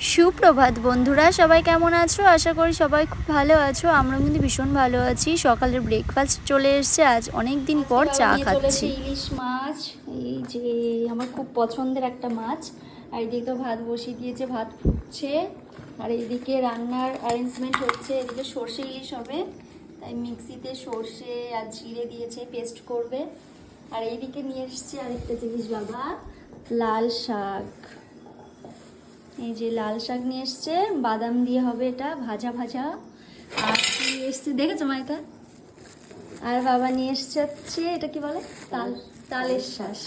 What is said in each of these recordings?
সুপ্রভাত বন্ধুরা সবাই কেমন আছো? আশা করি সবাই খুব ভালো আছো। আমরা কিন্তু ভীষণ ভালো আছি। সকালের ব্রেকফাস্ট চলে এসছে। আজ অনেক দিন পর চা খাচ্ছি। ইলিশ মাছ। এই যে আমার খুব পছন্দের একটা মাছ। আর এদিকে তো ভাত বসিয়ে দিয়েছে ভাত ফুটছে। আর এদিকে রান্নার অ্যারেঞ্জমেন্ট হচ্ছে এদিকে সর্ষে ইলিশ হবে। তাই মিক্সিতে সর্ষে আর জিরে দিয়েছে পেস্ট করবে। আর এইদিকে নিয়ে এসছে আরেকটা জিনিস বাবা লাল শাক। এই যে লাল শাক নিয়ে এসছে, বাদাম দিয়ে হবে এটা, ভাজা ভাজা। আর এসছে দেখেছ মা আর বাবা নিয়ে এসছে এটা কি বলে? তাল তালের শ্বাস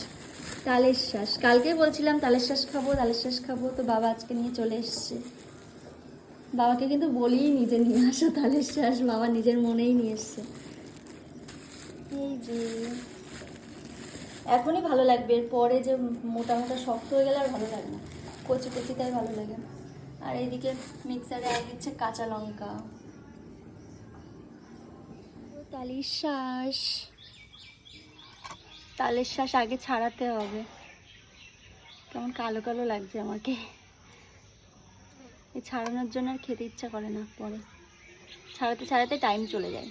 তালের শ্বাস কালকেই বলছিলাম তালের শ্বাস খাব, তালের শ্বাস খাব, তো বাবা আজকে নিয়ে চলে এসছে। বাবাকে কিন্তু বলিই নিজে নিয়ে আসো তালের শ্বাস বাবা নিজের মনেই নিয়ে এসছে। এই যে। এখনই ভালো লাগবে এর পরে যে মোটা মোটা শক্ত হয়ে গেলে আর ভালো লাগে না। কচি কচি, তাই ভালো লাগে। আর এইদিকে মিক্সারে আর দিচ্ছে কাঁচা লঙ্কা। তালের শ্বাস তালের শ্বাস আগে ছাড়াতে হবে। কেমন কালো কালো লাগছে আমাকে। এই ছাড়ানোর জন্য আর খেতে ইচ্ছা করে না পরে। ছাড়াতে ছাড়াতে টাইম চলে যায়।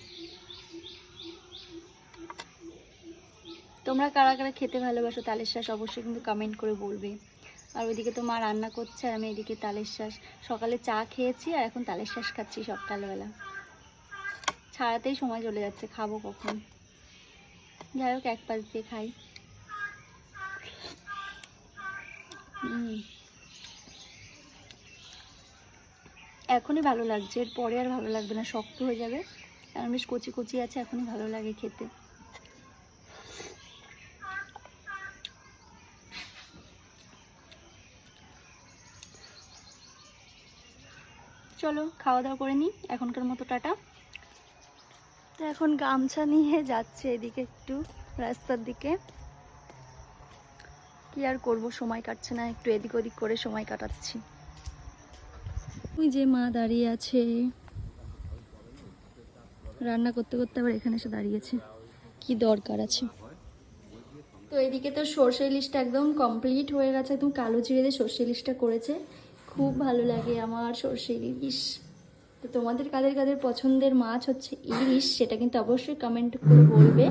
তোমরা কারা কারা খেতে ভালোবাসো তালের শ্বাস অবশ্যই কিন্তু কমেন্ট করে বলবে। আর ওইদিকে তো মা রান্না করছে আর আমি এদিকে তালের শ্বাস সকালে চা খেয়েছি আর এখন তালের শ্বাস খাচ্ছি সকালবেলা। ছাড়াতেই সময় চলে যাচ্ছে, খাব কখন। যাই হোক, এক পাশ দিয়ে খাই। এখনই ভালো লাগছে এর পরে আর ভালো লাগবে না, শক্ত হয়ে যাবে। কারণ বেশ কচি কচি আছে, এখনই ভালো লাগে খেতে। চলো খাওয়া দাওয়া করে নিই, এখনকার মতো টাটা। তো এখন গামছা নিয়ে যাচ্ছে এদিকে একটু, রাস্তার দিকে। কি আর করব, সময় কাটছে না, একটু এদিক ওদিক করে সময় কাটাচ্ছি। ওই যে মা দাঁড়িয়ে আছে। রান্না করতে করতে আবার এখানে এসে দাঁড়িয়েছে। কি দরকার আছে? তো এদিকে তো সর্ষে লিস্টটা একদম কমপ্লিট হয়ে গেছে, একদম কালো জিরে দিয়ে সর্ষে লিস্টটা করেছে। খুব ভালো লাগে আমার সর্ষে ইলিশ। তো তোমাদের কাদের কাদের পছন্দের মাছ হচ্ছে ইলিশ, সেটা কিন্তু অবশ্যই কমেন্ট করে বলবে।